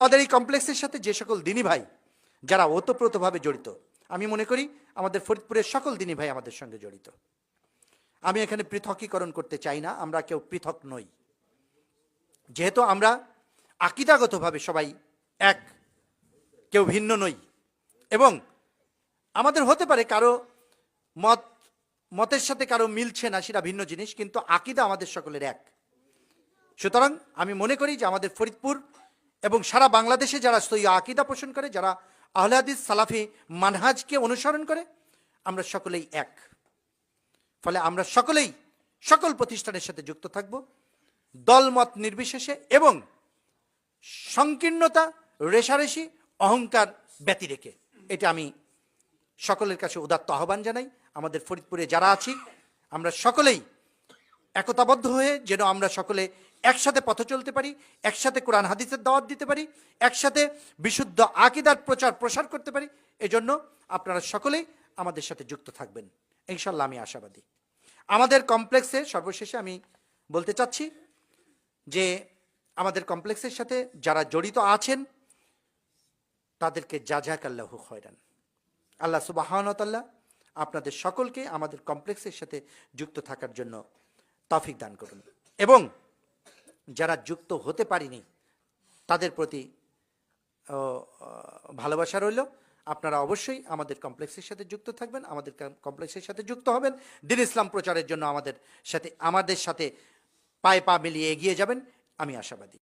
আমাদের এই কমপ্লেক্সের সাথে যে সকল দিনী ভাই, যারা ওতপ্রোতভাবে জড়িত, আমি মনে করি আমাদের ফরিদপুরের সকল দিনী ভাই আমাদের সঙ্গে জড়িত। আমি এখানে পৃথকীকরণ করতে চাই না, আমরা কেউ পৃথক নই। যেহেতু আমরা আকিদাগতভাবে সবাই এক, কেউ ভিন্ন নই। এবং আমাদের হতে পারে কারও মত, মতের সাথে কারও মিলছে না সেটা ভিন্ন জিনিস, কিন্তু আকিদা আমাদের সকলের এক। সুতরাং আমি মনে করি যে আমাদের ফরিদপুর এবং সারা বাংলাদেশে যারা সই আকিদা পোষণ করে, যারা আহলে হাদিস, সালাফি মানহাজকে অনুসরণ করে, আমরা সকলেই এক। ফলে আমরা সকলেই সকল প্রতিষ্ঠানের সাথে যুক্ত থাকব। দলমত নির্বিশেষে এবং সংকীর্ণতা, রেশারেশি, অহংকার ব্যতি রেখে। এটা আমি সকলের কাছে উদাত্ত আহ্বান জানাই। আমাদের ফরিদপুরে যারা আছি, আমরা সকলেই একতাবদ্ধ হয়ে যেন আমরা সকলে একসাথে পথ চলতে পারি, একসাথে কোরআন হাদিসের দাওয়াত দিতে পারি, একসাথে বিশুদ্ধ আকিদার প্রচার প্রসার করতে পারি, এজন্য আপনারা সকলেই আমাদের সাথে যুক্ত থাকবেন। ইনশাল্লাহ আমি আশাবাদী। আমাদের কমপ্লেক্সে সর্বশেষে আমি বলতে চাচ্ছি যে আমাদের কমপ্লেক্সের সাথে যারা জড়িত আছেন, তাদেরকে জাজাক আল্লাহ হয়রান আল্লাহ সুবাহানতাল্লাহ আপনাদের সকলকে আমাদের কমপ্লেক্সের সাথে যুক্ত থাকার জন্য তফিক দান করুন। এবং যারা যুক্ত হতে পারিনি, তাদের প্রতি ভালোবাসা রইল। আপনারা অবশ্যই আমাদের কমপ্লেক্সের সাথে যুক্ত থাকবেন, আমাদের কমপ্লেক্সের সাথে যুক্ত হবেন। দিন ইসলাম প্রচারের জন্য আমাদের সাথে আমাদের সাথে পায়ে পা মিলিয়ে এগিয়ে যাবেন। আমি আশাবাদী।